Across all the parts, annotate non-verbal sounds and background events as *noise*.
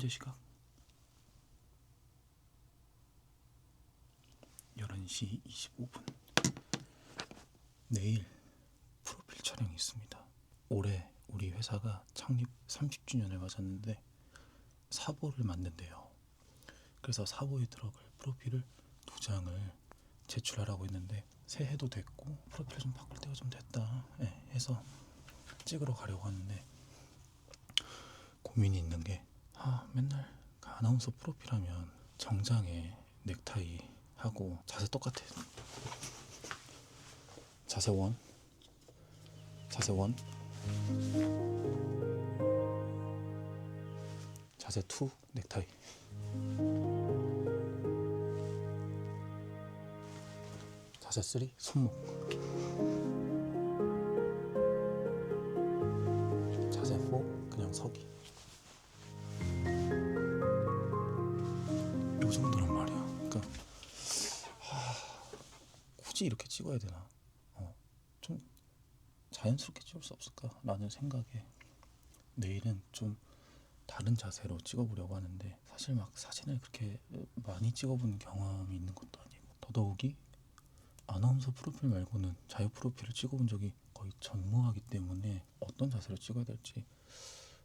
현재 시각 11시 25분 내일 프로필 촬영이 있습니다. 올해 우리 회사가 창립 30주년을 맞았는데 사보를 만든대요. 그래서 사보에 들어갈 프로필을 두 장을 제출하라고 했는데 새해도 됐고 프로필 좀 바꿀 때가 좀 됐다 예, 해서 찍으러 가려고 하는데 고민이 있는 게 아, 맨날 그 아나운서 프로필 하면 정장에 넥타이 하고 자세 똑같아. 자세 원. 자세 원. 자세 투 넥타이. 자세 쓰리 손목. 자세 포 그냥 서기. 찍어야 되나? 어, 좀 자연스럽게 찍을 수 없을까라는 생각에 내일은 좀 다른 자세로 찍어보려고 하는데 사실 막 사진을 그렇게 많이 찍어본 경험이 있는 것도 아니고 더더욱이 아나운서 프로필 말고는 자유 프로필을 찍어본 적이 거의 전무하기 때문에 어떤 자세로 찍어야 될지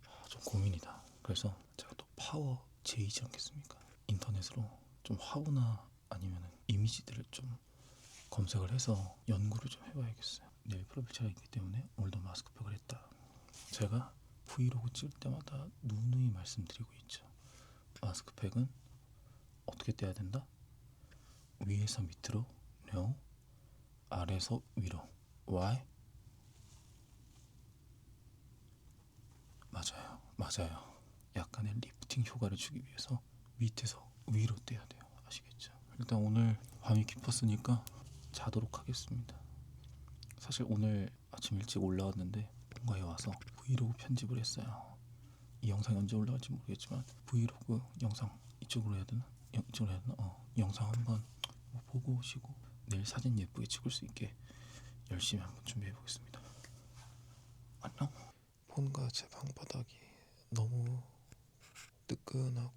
아, 좀 고민이다. 그래서 제가 또 파워 제이지 않겠습니까? 인터넷으로 좀 화보나 아니면 이미지들을 좀 검색을 해서 연구를 좀 해봐야겠어요. 내일 프로필 촬영이기 때문에 오늘도 마스크팩을 했다. 제가 브이로그 찍을 때마다 누누이 말씀드리고 있죠. 마스크팩은 어떻게 떼야 된다? 위에서 밑으로 no, 아래서 위로 why? 맞아요, 맞아요. 약간의 리프팅 효과를 주기 위해서 밑에서 위로 떼야 돼요. 아시겠죠? 일단 오늘 밤이 깊었으니까 자도록 하겠습니다. 사실 오늘 아침 일찍 올라왔는데 본가에 와서 브이로그 편집을 했어요. 이 영상 언제 올라갈지 모르겠지만 브이로그 영상 이쪽으로 해야 되나? 영- 이쪽으로 해야 되나? 어, 영상 한번 뭐 보고 오시고 내일 사진 예쁘게 찍을 수 있게 열심히 한번 준비해 보겠습니다. 안녕. 본가 제 방바닥이 너무 뜨끈하고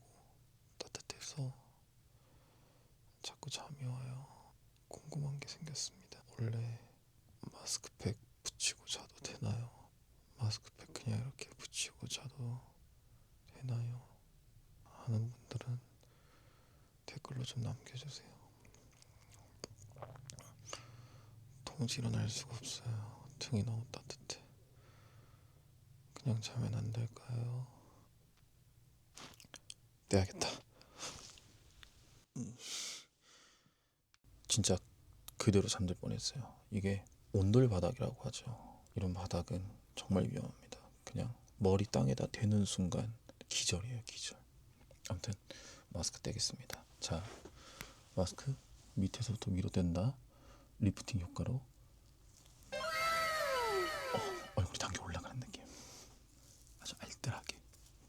따뜻해서 자꾸 잠이 와요. 궁금한 게 생겼습니다. 원래 마스크팩 붙이고 자도 되나요? 마스크팩 그냥 이렇게 붙이고 자도 되나요? 아는 분들은 댓글로 좀 남겨주세요. 통지 일어날 수가 없어요. 등이 너무 따뜻해. 그냥 자면 안 될까요? 떼야겠다. 진짜 그대로 잠들 뻔했어요. 이게 온돌 바닥이라고 하죠. 이런 바닥은 정말 위험합니다. 그냥 머리 땅에다 대는 순간 기절이에요, 기절. 아무튼 마스크 떼겠습니다. 자, 마스크 밑에서부터 위로 댄다. 리프팅 효과로 어, 얼굴이 당겨 올라가는 느낌. 아주 알뜰하게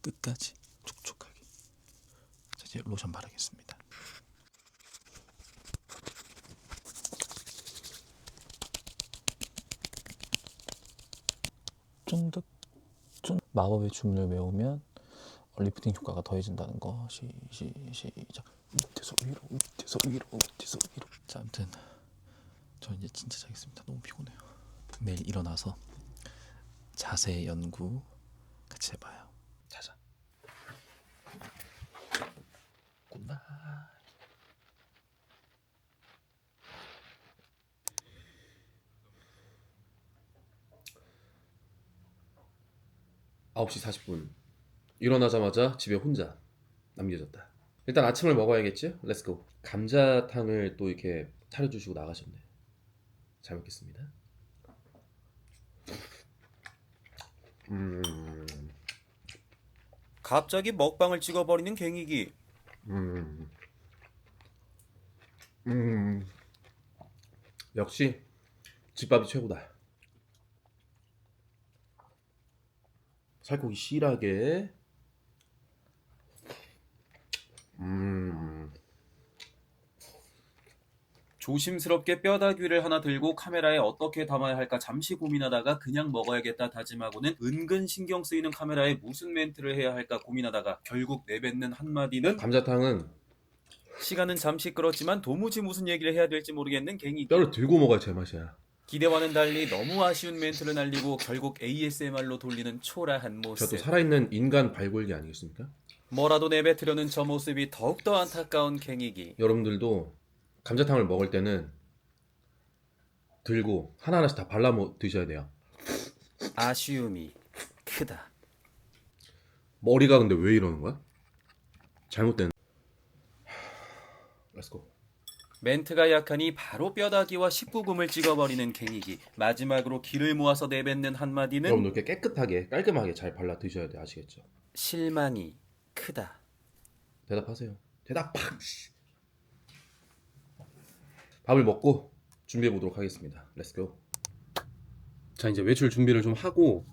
끝까지 촉촉하게. 자, 이제 로션 바르겠습니다. 쫀득 쫀 마법의 주문을 외우면 리프팅 효과가 더해진다는 거. 시, 시, 시작. 밑에서 위로 밑에서 위로 밑에서 위로. 자 아무튼 저 이제 진짜 자겠습니다. 너무 피곤해요. 내일 일어나서 자세 연구 같이 해봐요 자자 굿나잇 9시 40분. 일어나자마자 집에 혼자 남겨졌다. 일단 아침을 먹어야겠지? 렛츠고. 감자탕을 또 이렇게 차려주시고 나가셨네. 잘 먹겠습니다. 음, 갑자기 먹방을 찍어버리는 갱이기. 음, 음. 역시 집밥이 최고다. 살코기 실하게. 음. 조심스럽게 뼈다귀를 하나 들고 카메라에 어떻게 담아야 할까 잠시 고민하다가 그냥 먹어야겠다 다짐하고는 은근 신경 쓰이는 카메라에 무슨 멘트를 해야 할까 고민하다가 결국 내뱉는 한마디는 감자탕은 시간은 잠시 끌었지만 도무지 무슨 얘기를 해야 될지 모르겠는 갱이 뼈를 들고 먹어야 제맛이야. 기대와는 달리 너무 아쉬운 멘트를 날리고 결국 ASMR로 돌리는 초라한 모습 살아있는 인간 발굴기 아니겠습니까? 뭐라도 내뱉으려는 저 모습이 더욱더 안타까운 갱이기 여러분들도 감자탕을 먹을 때는 들고 하나하나씩 다 발라 먹 드셔야 돼요. 아쉬움이 크다 머리가 근데 왜 이러는 거야? 잘못된. 렛츠고. 멘트가 약하니 바로 뼈다귀와 19금을 찍어버리는 갱이기 마지막으로 기를 모아서 내뱉는 한마디는 여러분들 이렇게 깨끗하게 깔끔하게 잘 발라 드셔야 돼 아시겠죠? 실망이 크다 대답하세요. 대답 팍. 씨. 밥을 먹고 준비해 보도록 하겠습니다. 렛츠고. 자 이제 외출 준비를 좀 하고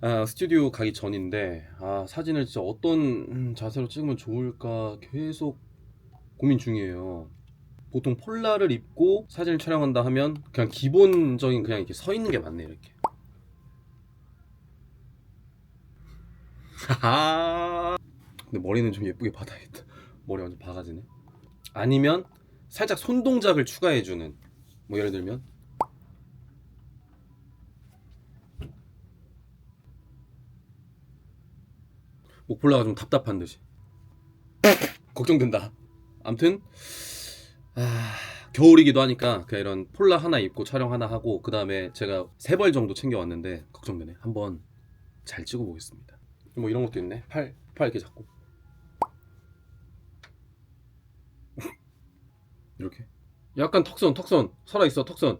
아, 스튜디오 가기 전인데 아, 사진을 진짜 어떤 음, 자세로 찍으면 좋을까 계속 고민 중이에요. 보통 폴라를 입고 사진을 촬영한다 하면 그냥 기본적인 그냥 이렇게 서 있는 게 맞네 이렇게. 근데 머리는 좀 예쁘게 받아야겠다. 머리 완전 바가지네. 아니면 살짝 손 동작을 추가해주는 뭐 예를 들면 목폴라가 좀 답답한 듯이 걱정된다. 암튼 아, 겨울이기도 하니까 그냥 이런 폴라 하나 입고 촬영 하나 하고 그 다음에 제가 세 벌 정도 챙겨왔는데 걱정되네. 한번 잘 찍어보겠습니다. 뭐 이런 것도 있네. 팔, 팔 이렇게 잡고 *laughs* 이렇게 약간 턱선, 턱선 살아 있어, 턱선.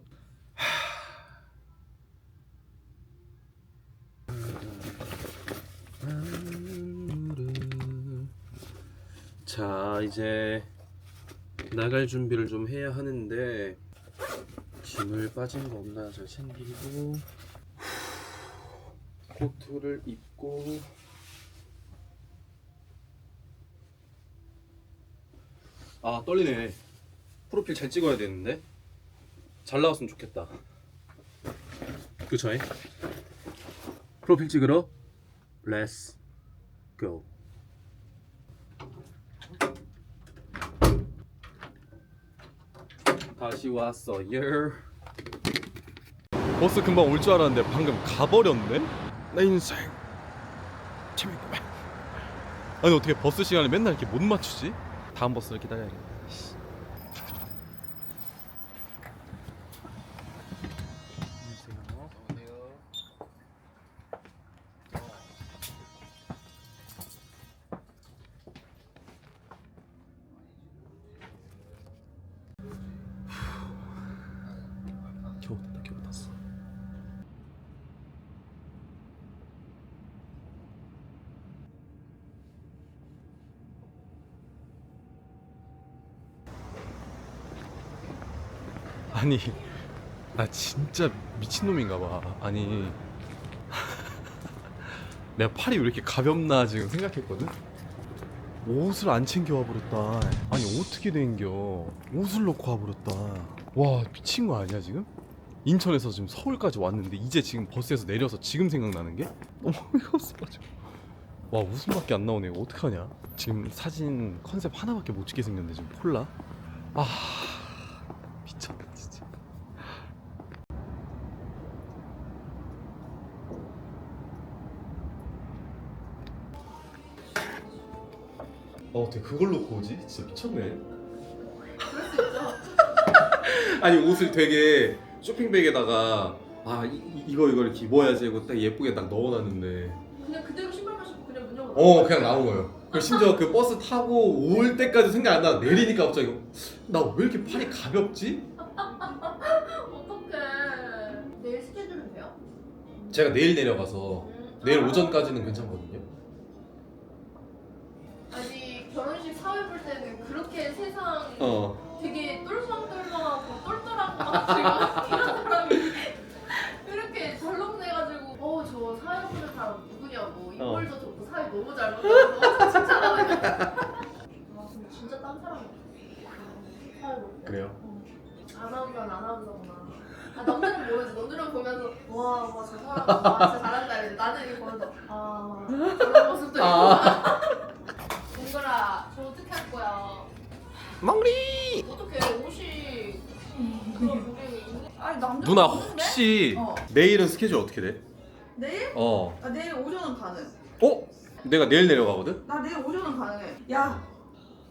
자 이제 나갈 준비를 좀 해야 하는데 짐을 빠진 거 없나 잘 챙기고 코트를 입고 아 떨리네. 프로필 잘 찍어야 되는데? 잘 나왔으면 좋겠다. 그쵸? 프로필 찍으러? Let's go 다시 왔어요. 버스 금방 올 줄 알았는데 방금 가버렸네? 내 인생 재밌구만 아니 어떻게 버스 시간을 맨날 이렇게 못 맞추지? 다음 버스를 기다려야겠다 아니 나 진짜 미친놈인가 봐. 아니 *laughs* 내가 팔이 왜 이렇게 가볍나 지금 생각했거든? 옷을 안 챙겨 와 버렸다. 아니 어떻게 된겨? 옷을 놓고 와 버렸다. 와 미친 거 아니야 지금? 인천에서 지금 서울까지 왔는데 이제 지금 버스에서 내려서 지금 생각나는 게? 너무 *laughs* 없어가지고. 와 웃음밖에 안 나오네. 어떡하냐? 지금 사진 컨셉 하나밖에 못 찍게 생겼는데 지금 폴라? 아 미쳤다 어, 어떻게 그걸 놓고 오지? 진짜 미쳤네. *laughs* 아니 옷을 되게 쇼핑백에다가 아 이, 이거 이거 이렇게 입어야지 하고 딱 예쁘게 딱 넣어놨는데 그냥 그대로 신발만 신고 그냥 문 열고 어 그냥 나온 거예요. 그리고 심지어 그 버스 타고 올 때까지 생각 안 나. 내리니까 갑자기 나 왜 이렇게 팔이 가볍지? *laughs* 어떡해 내일 스케줄은 돼요? 제가 내일 내려가서 음. 내일 아, 오전까지는 괜찮거든요. 결혼식 사회 볼 때는 그렇게 세상 어. 되게 똘망똘망하고 똘똘한 거 같고 *laughs* 이런 사람이 이렇게 덜렁대가지고 어 저 사회 보는 사람 누구냐고 인물도 좋고 사회 너무 잘 본다고 칭찬하는 거 아, 근데 진짜 딴 사람이야 사회 볼 때. 그래요? 어. 아나운서는 아나운서구나. 아, 남들은 모르지. 남들은 보면서 와, 와, 저 사람 와, 진짜 잘한다. 이랬는데 나는 이거 보면서 아, 저런 모습도 있고. *laughs* 동글아, 저 어떻게 할 거야? 멍리 어떻게 옷이 그런 무게이 아니 남자 누나 없는데? 혹시 어. 내일은 스케줄 어떻게 돼? 내일? 어 아 내일 오전은 가능. 어? 내가 내일 내려가거든? 나 내일 오전은 가능해. 야,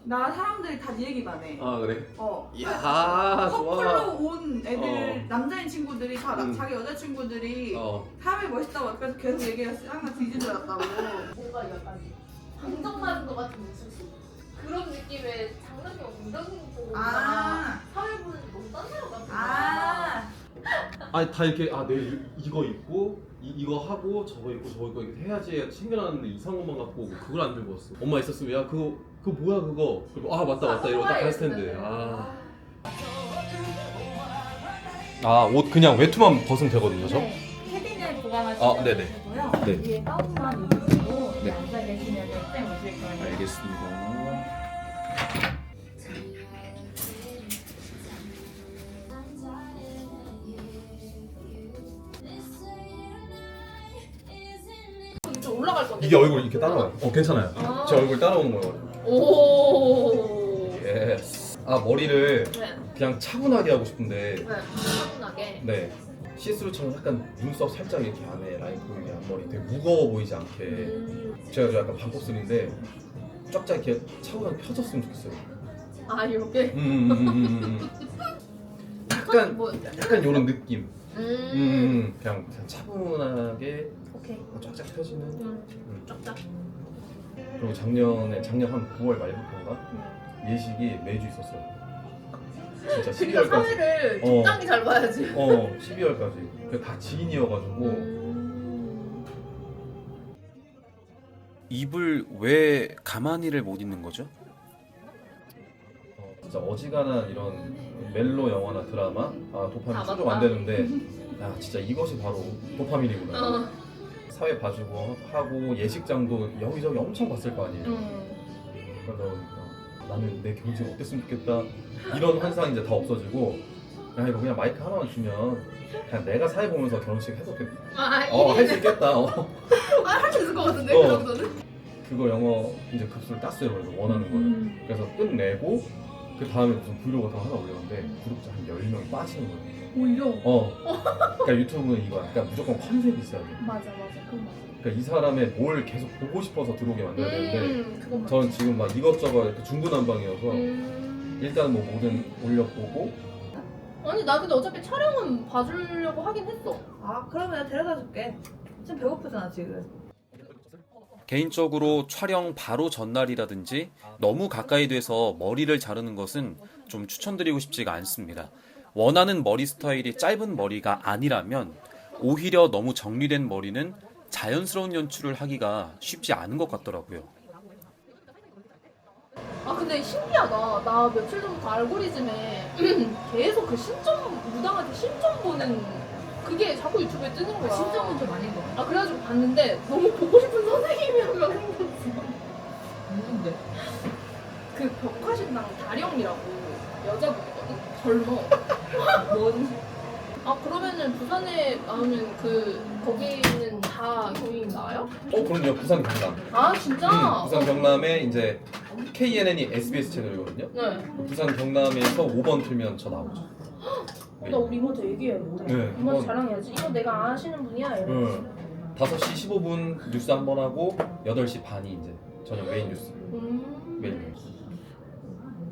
나 사람들이 다 네 얘기만 해. 아 그래? 어. 이야 커플로 온 애들 어. 남자인 친구들이 다 나- 음. 자기 여자 친구들이 어 사람이 멋있다고 옆에서 계속 얘기했어. 항상 알았다고. *laughs* 뭔가 약간 방정 맞은 것 같은 모습이 그런 느낌의 장난이 보고 아. 사회 보는 게 너무 딴 사람 같은 거야. 아. 아니 다 이렇게 아 내일 이거 입고 이, 이거 하고 저거 입고 저거 입고 이렇게 해야지 챙겨놨는데 이상한 것만 갖고 오고 그걸 안 들고 왔어 엄마 있었으면 야 그거 그거 뭐야 그거 그리고 아 맞다 맞다 이러고 딱 했을 텐데 아. 아 옷 그냥 외투만 벗으면 되거든요 저? 헤딩을 보관하시면 아, 네네. 되고요. 네. 위에 가운만 입으시고 올라갈 건데. 이게 얼굴 이렇게 따라와요 어 괜찮아요 아. 제 얼굴 따라오는 거예요 오. 예스 아 머리를 네. 그냥 차분하게 하고 싶은데 네. 차분하게. 네 시스루처럼 약간 눈썹 살짝 이렇게 안에 라인 보이게 앞머리 되게 무거워 보이지 않게 음. 제가 좀 약간 반곱슬인데 쫙쫙 이렇게 차분하게 펴졌으면 좋겠어요 아 이렇게. 음, 음, 음, 음, 음. *laughs* 약간 뭐. 약간 이런 느낌 음. 음, 그냥, 그냥 차분하게 오케이. 쫙쫙 펴지는 음. 음. 쫙쫙. 그리고 작년에 작년 한 9월 말부터인가 음. 예식이 매주 있었어요 진짜 그러니까 12월까지 사회를 어. 적당히 잘 봐야지. 어 12월까지 다 지인이어가지고 음. 입을 왜 가만히를 못 있는 거죠? 어, 진짜 어지간한 이런 멜로 영화나 드라마 아 도파민 다 충족 맞다. 안 되는데 *laughs* 아 진짜 이것이 바로 도파민이구나 어. 사회 봐주고 하고 예식장도 여기저기 엄청 봤을 거 아니에요 음. 그러다 보니까 나는 내 결혼식 어땠으면 좋겠다 이런 환상이 이제 다 없어지고 야 이거 그냥 마이크 하나만 주면 그냥 내가 사회 보면서 결혼식 돼. 아, 어, 할 수 있겠다. 어. *laughs* 할 수 있을 것 같은데 어. 그 정도는. 그거 영어 이제 급수를 땄어요. 그래서 원하는 거를. 음. 그래서 끝내고 그 다음에 무슨 브이로그 같은 거 하나 올렸는데 구독자 한 10명이 빠지는 거예요. 오히려. 어. 그러니까 유튜브는 이거 그러니까 무조건 컨셉이 있어야 돼. 맞아 맞아 그건 맞아. 그러니까 이 사람의 뭘 계속 보고 싶어서 들어오게 만들어야 되는데 음, 그건 맞아. 저는 지금 막 이것저것 이렇게 중구난방이어서 음. 일단 뭐 뭐든 올려보고 아니 나 근데 어차피 촬영은 봐주려고 하긴 했어. 아 그러면 내가 데려다 줄게. 지금 배고프잖아 지금. 개인적으로 촬영 바로 전날이라든지 너무 가까이 돼서 머리를 자르는 것은 좀 추천드리고 싶지가 않습니다. 원하는 머리 스타일이 짧은 머리가 아니라면 오히려 너무 정리된 머리는 자연스러운 연출을 하기가 쉽지 않은 것 같더라고요. 아 근데 신기하다. 나 며칠 전부터 알고리즘에 *clears throat* 계속 그 신점 무당한테 신점 보는 그게 자꾸 유튜브에 뜨는 거야. 신점은 좀 아닌 거 같아. 아 그래가지고 봤는데 너무 보고 싶은 선생님이 한 명 생겼어. 누군데? 그 벽화신당 다령이라고 여자분이거든. 젊어. *laughs* 뭔? 아 그러면은 부산에 나오면 그 거기는 다 교인 나와요? 어 그럼요 부산 경남 아 진짜? 음, 부산 경남에 이제 KNN이 SBS 채널이거든요 네. 부산 경남에서 5번 틀면 저 나오죠 *laughs* 나 우리 이모한테 얘기해 뭐래. 네, 이모한테 자랑해야지. 이거 내가 아시는 분이야. 이러면서. 응. 5시 15분 뉴스 한 번 하고 8시 반이 이제 저녁 메인 뉴스 음. 메인 뉴스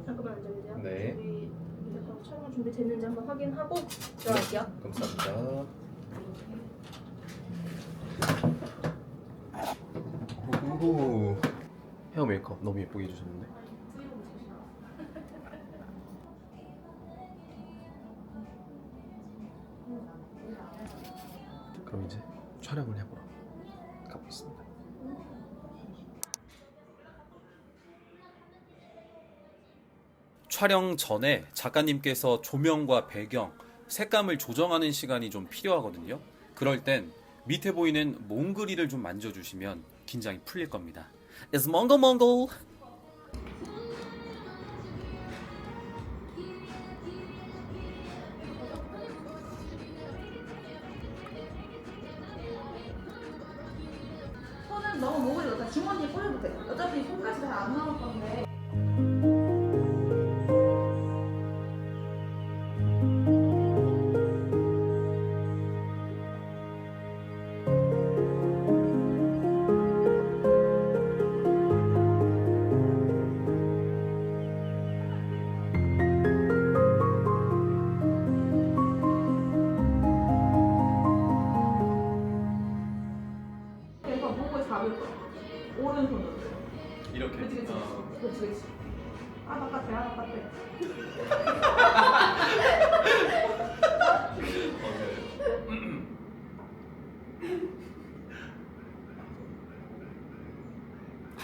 잠깐만 앉아주세요. 네 우리 이제 바로 촬영 준비됐는지 한번 확인하고 들어갈게요. 감사합니다 오. 헤어 메이크업 너무 예쁘게 해주셨는데. 촬영 전에 작가님께서 조명과 배경, 색감을 조정하는 시간이 좀 필요하거든요. 그럴 땐 밑에 보이는 몽글이를 좀 만져주시면 긴장이 풀릴 겁니다. It's Mongol Mongol! 손은 너무 모으지 못해. 주머니에 뿌려도 돼. 어차피 손까지 다 안 나올 건데.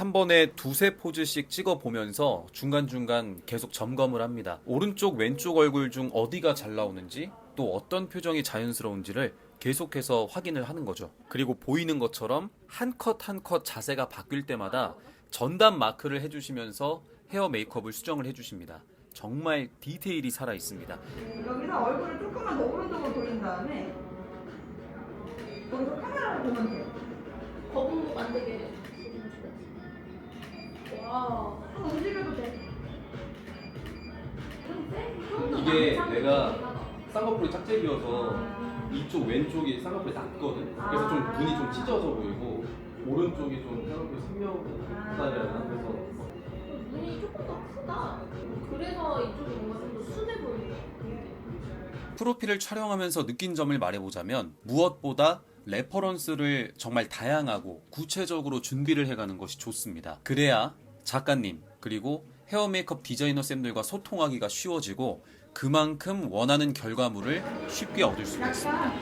한 번에 두세 포즈씩 찍어 보면서 중간중간 계속 점검을 합니다. 오른쪽, 왼쪽 얼굴 중 어디가 잘 나오는지 또 어떤 표정이 자연스러운지를 계속해서 확인을 하는 거죠. 그리고 보이는 것처럼 한 컷 한 컷 자세가 바뀔 때마다 전담 마크를 해주시면서 헤어 메이크업을 수정을 해주십니다. 정말 디테일이 살아 있습니다. 여기서 얼굴을 조금만 더 오른쪽으로 돌린 다음에 여기서 카메라를 보면 돼. 거북목 안 되게. 움직여도 돼. 이게 내가 쌍꺼풀이 짝짝이어서 이쪽 왼쪽이 쌍꺼풀이 낮거든. 그래서 좀 눈이 좀 찢어져 보이고 오른쪽이 좀 선명하다야 되나? 그래서 눈이 조금 더 크다. 그래서 이쪽이 뭔가 좀 더 순해 같아. 프로필을 촬영하면서 느낀 점을 말해보자면 무엇보다 레퍼런스를 정말 다양하고 구체적으로 준비를 해가는 것이 좋습니다. 그래야 작가님 그리고 헤어 메이크업 디자이너 쌤들과 소통하기가 쉬워지고 그만큼 원하는 결과물을 쉽게 얻을 수가 있습니다.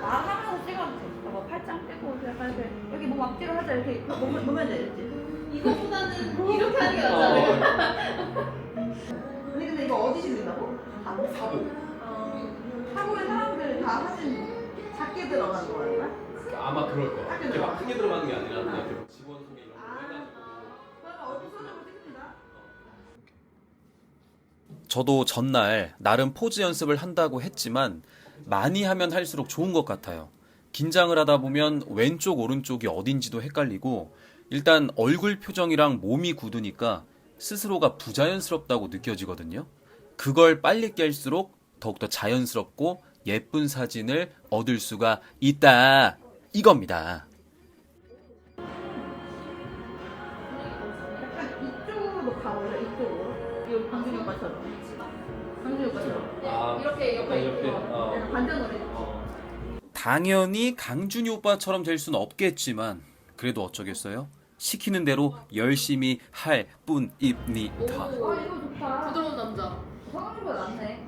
말하면서 찍어도 돼. 뭐 팔짱 약간 이렇게 여기 몸 앞뒤로 하자 이렇게 몸을 보면 되지. 이거보다는 이렇게 하는 게 낫잖아요. *laughs* 근데 근데 이거 어디 찍는다고? 하고? 사보. 하고에 사람들 다 사진 작게 들어가는 거야? 아마 그럴 거야. 이렇게 막. 크게 들어가는 게 아니라 그냥 이렇게 저도 전날 나름 포즈 연습을 한다고 했지만 많이 하면 할수록 좋은 것 같아요. 긴장을 하다 보면 왼쪽 오른쪽이 어딘지도 헷갈리고 일단 얼굴 표정이랑 몸이 굳으니까 스스로가 부자연스럽다고 느껴지거든요. 그걸 빨리 깰수록 더욱더 자연스럽고 예쁜 사진을 얻을 수가 있다. 이겁니다. 어. 당연히 강준이 오빠처럼 될 수는 없겠지만 그래도 어쩌겠어요? 시키는 대로 열심히 할 뿐입니다. 아 이거 좋다. 부드러운 남자. 성함보다 낫네.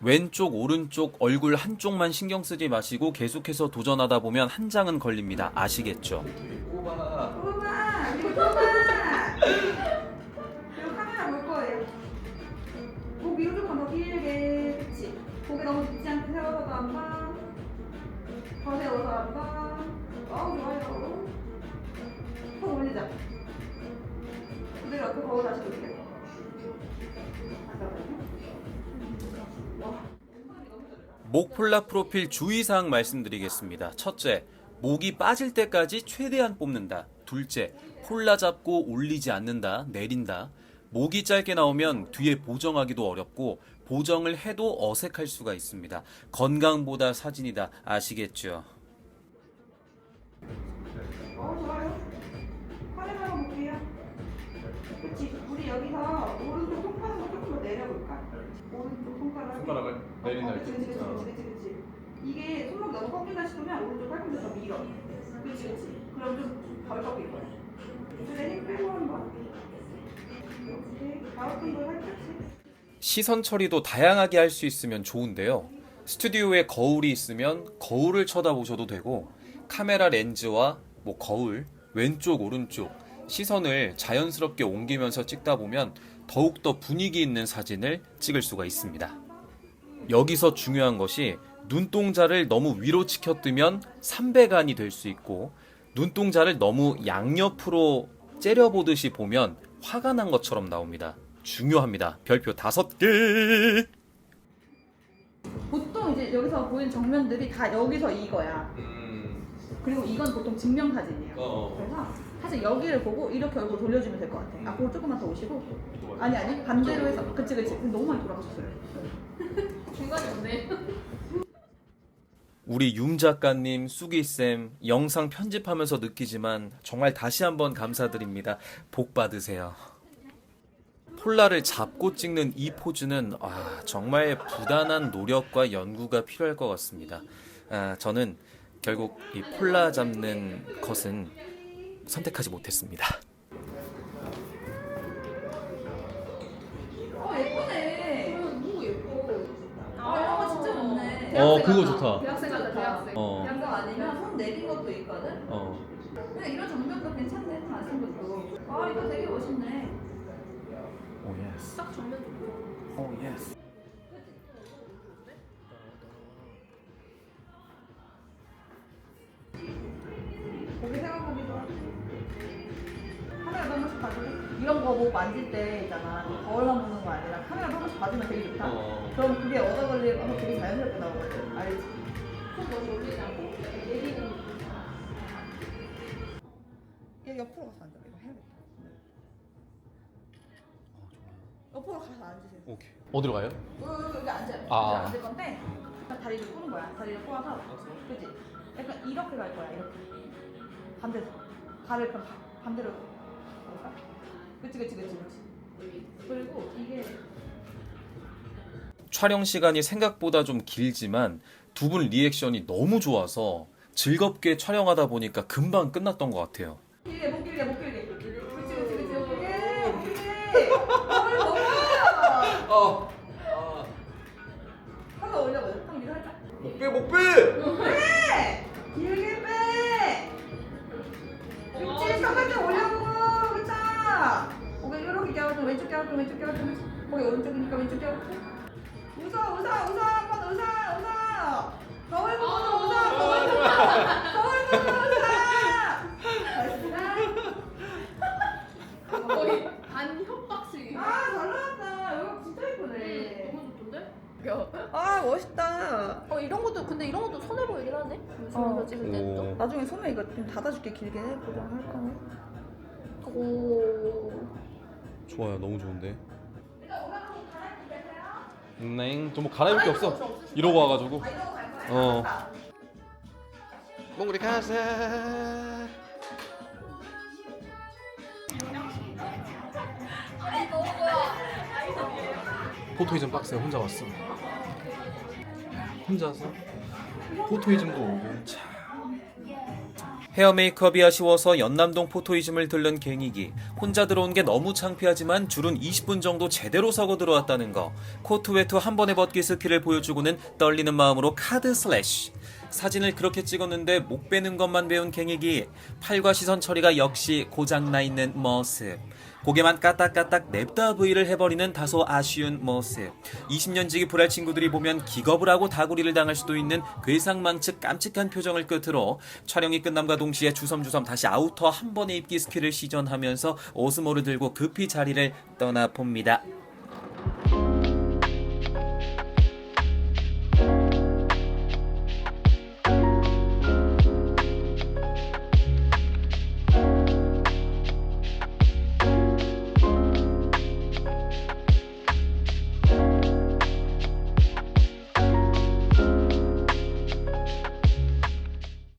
왼쪽 오른쪽 얼굴 한쪽만 신경 쓰지 마시고 계속해서 도전하다 보면 한 장은 걸립니다. 아시겠죠? 꼬마. 꼬마! 꼬마! 거울 다시 볼게요. 목폴라 프로필 주의사항 말씀드리겠습니다. 첫째, 목이 빠질 때까지 최대한 뽑는다. 둘째, 폴라 잡고 올리지 않는다, 내린다. 목이 짧게 나오면 뒤에 보정하기도 어렵고 보정을 해도 어색할 수가 있습니다. 건강보다 사진이다. 아시겠죠? 어, 좋아요. 카메라 한번 볼게요. 그치? 우리 여기서 오른쪽 손가락을 조금 더 내려볼까? 오른쪽 손가락. 손가락을 내린다 어, 그치, 이렇게. 그치, 그치, 그치, 그치, 그치. 이게 손목 너무 꺾인다 싶으면 오른쪽 팔꿈치 더 밀어. 그치, 그치. 그럼 좀덜 꺾일 거야. 그래, 힘 빼고 한 번. 이렇게 가로 등도 살짝씩. 시선 처리도 다양하게 할 수 있으면 좋은데요. 스튜디오에 거울이 있으면 거울을 쳐다보셔도 되고 카메라 렌즈와 뭐 거울, 왼쪽 오른쪽 시선을 자연스럽게 옮기면서 찍다 보면 더욱더 분위기 있는 사진을 찍을 수가 있습니다. 여기서 중요한 것이 눈동자를 너무 위로 치켜뜨면 삼배간이 될 수 있고 눈동자를 너무 양옆으로 째려보듯이 보면 화가 난 것처럼 나옵니다. 중요합니다. 별표 다섯 개. 보통 이제 여기서 보이는 정면들이 다 여기서 이거야. 음. 그리고 이건 보통 증명사진이에요. 어. 그래서 사실 여기를 보고 이렇게 얼굴 돌려주면 될 것 같아. 앞으로 조금만 더 오시고. 아니 아니 반대로 해서. 그치 그치. 너무 많이 돌아가셨어요. *laughs* 없네. *laughs* 우리 융 작가님, 쑥이쌤 영상 편집하면서 느끼지만 정말 다시 한번 감사드립니다. 복 받으세요. 폴라를 잡고 찍는 이 포즈는 아, 정말 부단한 노력과 연구가 필요할 것 같습니다. 아, 저는 결국 이 폴라 잡는 것은 선택하지 못했습니다. 어 예쁘네. 너무 예뻐. 아 이런 거 진짜 좋네. 어, 그거. 좋다. 대학생 같다. 대학생. 어. 대학생 아니면 손 내린 것도 있거든. 어. 근데 이런 정면도 괜찮네. 잘생 것도. 아 이거 되게 멋있네. 오 예스. 딱 정면 좋고. 오 예스. 고개 생각하기도 하고. 카메라 한 번씩 봐줄래? 이런 거 뭐 만질 때 있잖아. 거울 만 보는 거 아니라 카메라 한 번씩 봐주면 되게 좋다. 어. 그럼 그게 얻어 걸리면 되게 자연스럽게 나오거든. 알지? 손 너무 올리지 않고 내리는 얘 옆으로 가서 앉아. 이거 해야겠다. 옆으로 가서 앉으세요. 오케이. 어디로 가요? 여기, 여기 앉아요. 아. 여기 앉을 건데 일단 다리를 꼬는 거야. 다리를 꼬아서 그지? 약간 이렇게 갈 거야. 이렇게 반대로 발을 그럼 바- 반대로 볼까? 그치 그치 그치 그치. 그리고 이게 촬영 시간이 생각보다 좀 길지만 두 분 리액션이 너무 좋아서 즐겁게 촬영하다 보니까 금방 끝났던 것 같아요. 길게 못 길게 못 길게. 그치 그치 그치 못 길게 못 길게. 뭘. 어. 고개 오른쪽이니까 왼쪽 껴줘. 웃어, 웃어, 웃어, 한번 웃어, 웃어! 거울 보고 웃어, 거울 보고 거울 보고 웃어! 거의 반 협박식. 아, 잘 나왔다. 이거 진짜 예쁘네. 너무 좋던데? 아, 멋있다. 어 이런 것도 근데 이런 것도 손해 보이긴 하네. 요즘에서 어. 찍을 때도. 오. 나중에 소매 이거 좀 닫아줄게, 길게. 고정할까? 오. 좋아요. 너무 좋은데. 네. 좀뭐 갈아입을 게 없어. 이러고 와가지고. 어. 몽골이 가자. 포토이즘 박스에 혼자 왔어. 혼자서 포토이즘도 오고. 헤어 메이크업이 아쉬워서 연남동 포토이즘을 들른 갱이기. 혼자 들어온 게 너무 창피하지만 줄은 20분 정도 제대로 서고 들어왔다는 거. 코트 외투 한 번에 벗기 스킬을 보여주고는 떨리는 마음으로 카드 슬래시. 사진을 그렇게 찍었는데 목 빼는 것만 배운 갱이기. 팔과 시선 처리가 역시 고장나 있는 모습. 고개만 까딱까딱 냅다 V를 해버리는 다소 아쉬운 모습. 20년 지기 불알 친구들이 보면 기겁을 하고 다구리를 당할 수도 있는 괴상망측 깜찍한 표정을 끝으로 촬영이 끝남과 동시에 주섬주섬 다시 아우터 한 번에 입기 스킬을 시전하면서 오스모를 들고 급히 자리를 떠나봅니다.